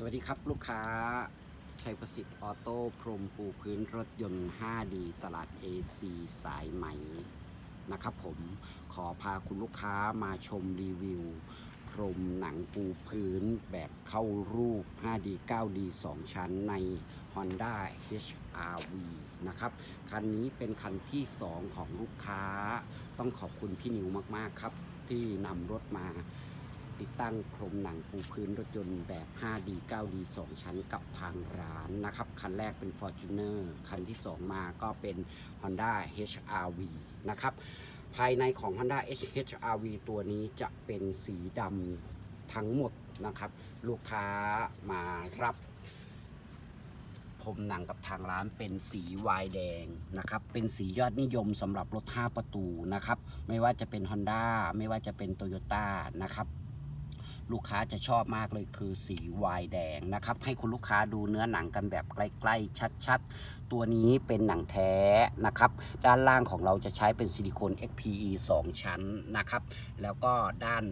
สวัสดีครับลูกค้า ชัยประสิทธิ์ออโต้พรมปูพื้นรถยนต์ 5D ตลาด AC สายไหมนะครับผมขอพาคุณลูกค้ามาชมรีวิว พรมหนังปูพื้นแบบเข้ารูป 5D 9D 2 ชั้นใน Honda HRV นะครับ คันนี้เป็นคันที่ 2 ของลูกค้า ต้องขอบคุณพี่นิวมาก ๆ ครับ ที่นำรถมา ติดตั้งพรมหนังปูพื้นรถยนต์แบบ 5D 9D 2 ชั้นกับทางร้านนะครับ คันแรกเป็น Fortuner คันที่ 2 มาก็เป็น Honda HRV นะครับ ภายในของ Honda HRV ตัวนี้จะเป็นสีดำทั้งหมดนะครับ ลูกค้ามารับพรมหนังกับทางร้านเป็นสีวายแดงนะครับ เป็นสียอดนิยมสำหรับรถ 5 ประตูนะครับ ไม่ว่าจะเป็น Honda ไม่ว่าจะเป็น Toyota นะครับ ลูกค้าจะชอบมากเลยคือสีวายแดงนะครับ ให้คุณลูกค้าดูเนื้อหนังกันแบบใกล้ๆ ชัดๆ ตัวนี้เป็นหนังแท้นะครับ ด้านล่างของเราจะใช้เป็นซิลิโคน XPE 2 ชั้นนะครับ แล้วก็ด้าน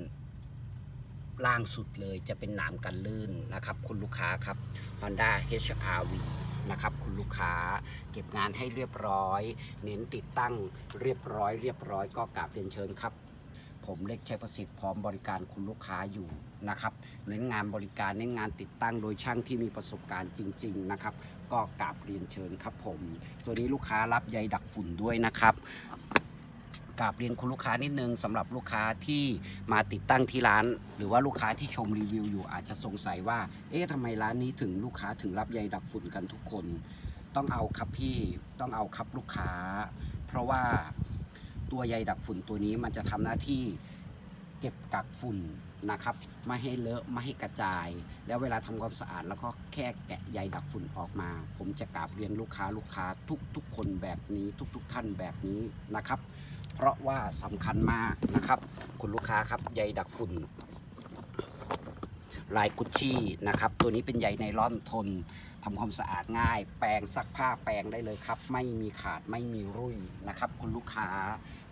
ล่างสุดเลยจะเป็นหนามกันลื่นนะครับ คุณลูกค้าครับ Honda HRV นะครับคุณลูกค้าเก็บงานให้เรียบร้อย เน้นติดตั้งเรียบร้อย เรียบร้อยก็กราบเรียนเชิญครับ ผมเล็กชัยประสิทธิ์พร้อมบริการคุณลูกค้าอยู่นะครับเน้นงานบริการเน้นงานติดตั้งโดยช่างที่มีประสบการณ์จริง ๆนะครับ ก็กราบเรียนเชิญครับผม ตัวนี้ลูกค้ารับใยดักฝุ่นด้วยนะครับกราบเรียนคุณลูกค้านิดนึงสำหรับลูกค้าที่มาติดตั้งที่ร้าน หรือว่าลูกค้าที่ชมรีวิวอยู่อาจจะสงสัยว่า เอ๊ะทำไมร้านนี้ถึงลูกค้าถึงรับใยดักฝุ่นกันทุกคน ต้องเอาครับพี่ต้องเอาครับลูกค้า เพราะว่า ตัวใยดักฝุ่นตัวนี้มันจะทำหน้าที่เก็บกักฝุ่นนะครับไม่ให้เลอะไม่ให้กระจาย แล้วเวลาทำความสะอาด แล้วก็แค่แกะใยดักฝุ่นออกมา ผมจะกราบเรียนลูกค้าลูกค้าทุกทุกคนแบบนี้ทุกๆท่านแบบนี้นะครับ เพราะว่าสำคัญมากนะครับ คุณลูกค้าครับใยดักฝุ่น ลายกุชชี่นะครับ ตัวนี้เป็นใยไนล่อนทนทำความสะอาดง่าย แปรงซักผ้าแปรงได้เลยครับ ไม่มีขาดไม่มีรุ่ยนะครับ คุณลูกค้า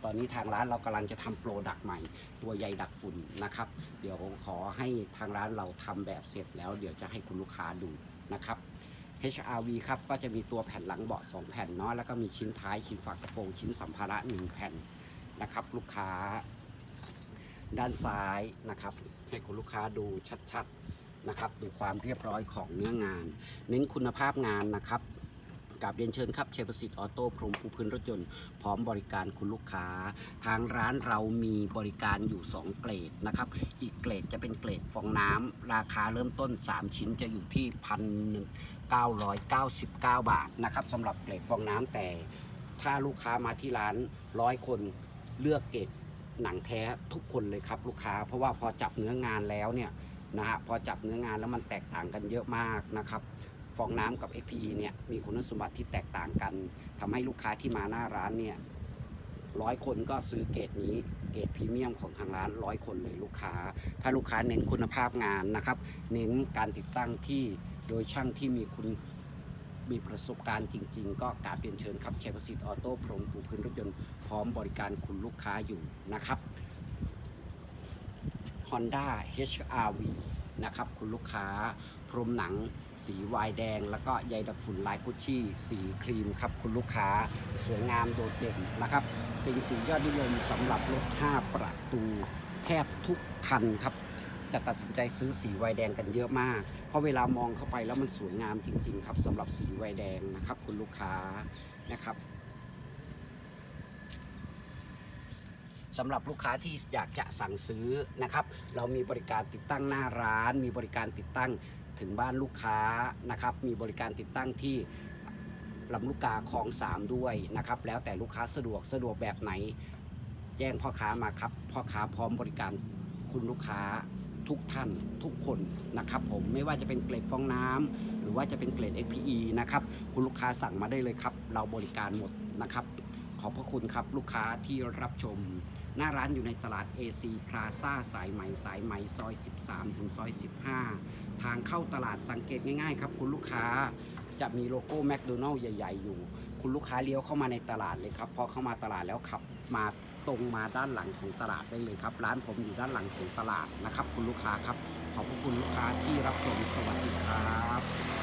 ตอนนี้ทางร้านเรากำลังจะทำโปรดักต์ใหม่ ตัวใยดักฝุ่นนะครับ เดี๋ยวขอให้ทางร้านเราทำแบบเสร็จแล้ว เดี๋ยวจะให้คุณลูกค้าดูนะครับ HRV ครับก็จะมีตัวแผ่นหลังเบาะ2แผ่นเนาะแล้วก็มีชิ้นท้ายชิ้นฝากระโปรงชิ้นสัมภาระ1แผ่นนะครับ ลูกค้า ด้านซ้ายนะครับ ให้คุณลูกค้าดูชัดๆนะครับ ดูความเรียบร้อยของเนื้องาน เน้นคุณภาพงานนะครับกราบเรียนเชิญครับเชยประสิทธิ์ออโต้พรมปูพื้นรถยนต์พร้อมบริการคุณลูกค้า ทางร้านเรามีบริการอยู่ 2 เกรดนะครับ อีกเกรดจะเป็นเกรดฟองน้ำราคาเริ่มต้น 3 ชิ้นจะอยู่ที่พัน999บาทนะครับสำหรับเกรดฟองน้ำแต่ ถ้าลูกค้ามาที่ร้านร้อยคนเลือกเกรด หนังแท้ทุกคนเลยครับลูกค้า เพราะว่าพอจับเนื้องานแล้วเนี่ยนะฮะพอจับเนื้องานแล้วมันแตกต่างกันเยอะมากนะครับฟองน้ำกับ XPE เนี่ยมีคุณสมบัติที่แตกต่างกันทำให้ลูกค้าที่มาหน้าร้านเนี่ยร้อยคนก็ซื้อเกรดนี้เกรดพรีเมียมของทางร้านร้อยคนเลยลูกค้า ถ้าลูกค้าเน้นคุณภาพงานนะครับ เน้นการติดตั้งที่โดยช่างที่มีคุณ มีประสบการณ์จริง ๆ ก็กราบเรียนเชิญครับชัยประสิทธิ์ออโต้พรมปูพื้นรถยนต์พร้อมบริการคุณลูกค้าอยู่นะครับ Honda HRV นะครับคุณลูกค้าพรมหนังสีวายแดง แล้วก็ใยดักฝุ่นลายกุชชี่ สีครีมครับ คุณลูกค้าสวยงามโดดเด่นนะครับ เป็นสียอดนิยมสำหรับรถ 5 ประตู แทบทุกคันครับ จะตัดสินใจซื้อสีไวแดงกันเยอะมาก เพราะเวลามองเข้าไปแล้วมันสวยงามจริง ๆ ครับสำหรับสีไวแดงนะครับ คุณลูกค้านะครับสำหรับลูกค้าที่อยากจะสั่งซื้อนะครับ เรามีบริการติดตั้งหน้าร้าน มีบริการติดตั้งถึงบ้านลูกค้านะครับ มีบริการติดตั้งที่ลำลูกกาคลองสามด้วยนะครับ แล้วแต่ลูกค้าสะดวกสะดวกแบบไหน แจ้งพ่อค้ามาครับ พ่อค้าพร้อมบริการคุณลูกค้า ทุกท่านทุกคนนะครับผมไม่ว่าจะเป็นเกล็ดฟองน้ำหรือว่าจะเป็นเกล็ด XPE นะครับคุณลูกค้าสั่งมาได้เลยครับ เราบริการหมดนะครับขอบพระคุณครับลูกค้าที่รับชม หน้าร้านอยู่ในตลาด AC Plaza สายไหมสายไหมซอย 13 ถึงซอย 15 ทางเข้าตลาดสังเกตง่ายๆครับ คุณลูกค้าจะมีโลโก้แมคโดนัลล์ใหญ่ ๆ อยู่ คุณลูกค้าเลี้ยวเข้ามาในตลาดเลยครับ พอเข้ามาตลาดแล้วขับมา ตรงมาด้านหลังของตลาดได้เลยครับ ร้านผมอยู่ด้านหลังของตลาดนะครับ คุณลูกค้าครับ ขอบพระคุณลูกค้าที่รับชมสวัสดีครับ